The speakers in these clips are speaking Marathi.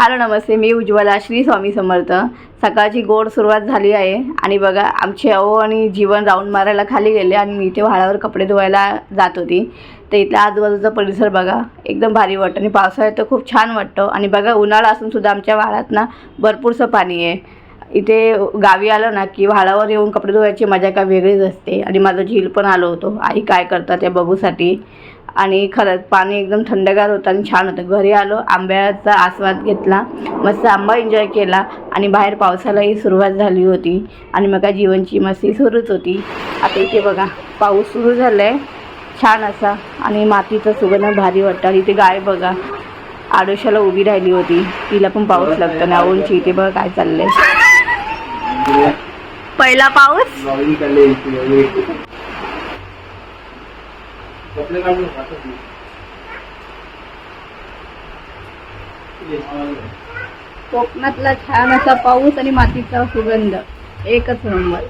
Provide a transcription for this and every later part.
हॅलो नमस्ते मी उज्ज्वला श्री स्वामी समर्थ. सकाळची गोड सुरुवात झाली आहे आणि बघा आमची अहो आणि जीवन राऊंड मारायला खाली गेले आणि मी इथे व्हाळावर कपडे धुवायला जात होती. तर इथला आजूबाजूचा परिसर बघा एकदम भारी वाटतं आणि पावसाळ्यात तर खूप छान वाटतं. आणि बघा उन्हाळा असून सुद्धा आमच्या व्हाळात ना भरपूरसं पाणी आहे. इथे गावी आलं ना की व्हाळावर येऊन कपडे धुवायची मजा काय वेगळीच असते. आणि माझं झील पण आलो होतो. आई काय करतात त्या बघूसाठी आणि खरंच पाणी एकदम थंडगार होतं आणि छान होतं. घरी आलो आंब्याचा आस्वाद घेतला मस्त आंबा एन्जॉय केला आणि बाहेर पावसालाही सुरुवात झाली होती आणि मग काय जीवनची मस्ती सुरूच होती. आता इथे बघा पाऊस सुरू झाला आहे छान असा आणि मातीचा सुगंध भारी वाटतं आणि इथे गाय बघा आडोशाला उभी राहिली होती. तिला पण पाऊस लागतो नाऊनची इथे बघा काय चाललंय. पहिला पाऊस? कपडे काढून टाकत नाही. कोकणातला छान असा पाऊस आणि मातीचा सुगंध एकच नंबर.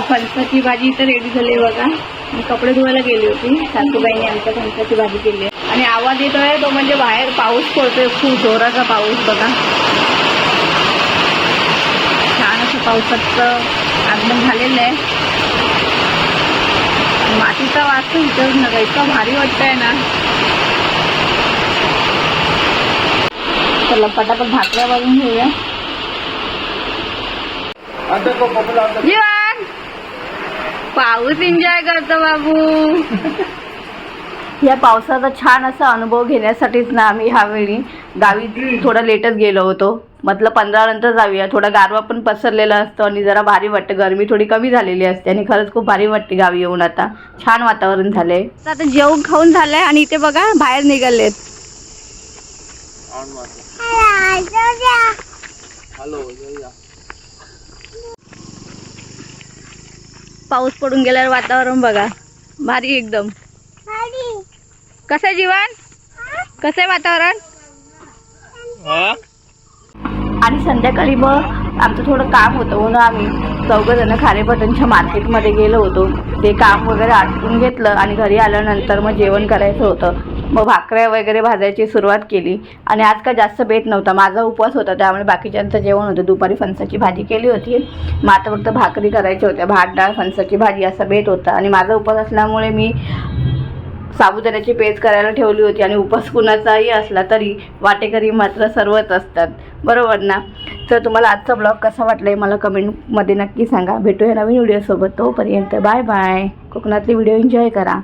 फणसाची भाजी तर रेडी झाली बघा. मी कपडे धुवायला गेली होती. सासूबाईंनी आमच्या फणसाची भाजी केली आहे. आणि आवाज येतो आहे तो म्हणजे बाहेर पाऊस पडतोय खूप जोराचा पाऊस बघा. छान असं पावसाचं आगमन झालेलं आहे. मातीचा वास विचारूच नका इतका भारी वाटतंय ना. चला पटापट भाकऱ्या वाजून घेऊया. जीवन पाऊस एन्जॉय करतो बाबू. या पावसाचा छान असा अनुभव घेण्यासाठीच ना आम्ही ह्यावेळी गावी थोडा लेटच गेलो होतो. म्हटलं पंधरा नंतर जाऊया. थोडा गारवा पण पसरलेला असतो आणि जरा भारी वाटतं. गरमी थोडी कमी झालेली असते आणि खरंच खूप भारी वाटते गावी येऊन आता. छान वातावरण झालंय. आता जेवण खाऊन झालंय आणि इथे बघा बाहेर निघालेत. पाऊस पडून गेल्यावर वातावरण बघा. भारी एकदम. कसं आहे जीवन? कसं आहे वातावरण? आणि संध्याकाळी मग आमचं थोडं काम होतं. हो म्हणून आम्ही चौघंजणं खारेपटनच्या मार्केटमध्ये गेलो होतो. ते काम वगैरे आटपून घेतलं आणि घरी आल्यानंतर मग जेवण करायचं होतं. मग भाकऱ्या वगैरे भाजायची सुरुवात केली. आणि आज काय जास्त बेत नव्हता. माझा उपवास होता त्यामुळे बाकीच्यांचं जेवण होतं. दुपारी फणसाची भाजी केली होती. मग आता फक्त भाकरी करायच्या होत्या. भात डाळ फणसाची भाजी असा बेत होता. आणि माझा उपवास असल्यामुळे मी साबुदाण्याची पेज करायला ठेवली होती आणि उपास कुणाचाही असला तरी वाटेकरी मात्र सर्वच असतात. बरोबर ना? तर तुम्हाला आजचा ब्लॉग कसा वाटला मला कमेंटमध्ये नक्की सांगा. भेटूया नवीन व्हिडिओसोबत. तोपर्यंत बाय बाय. कोकणातले व्हिडिओ एन्जॉय करा.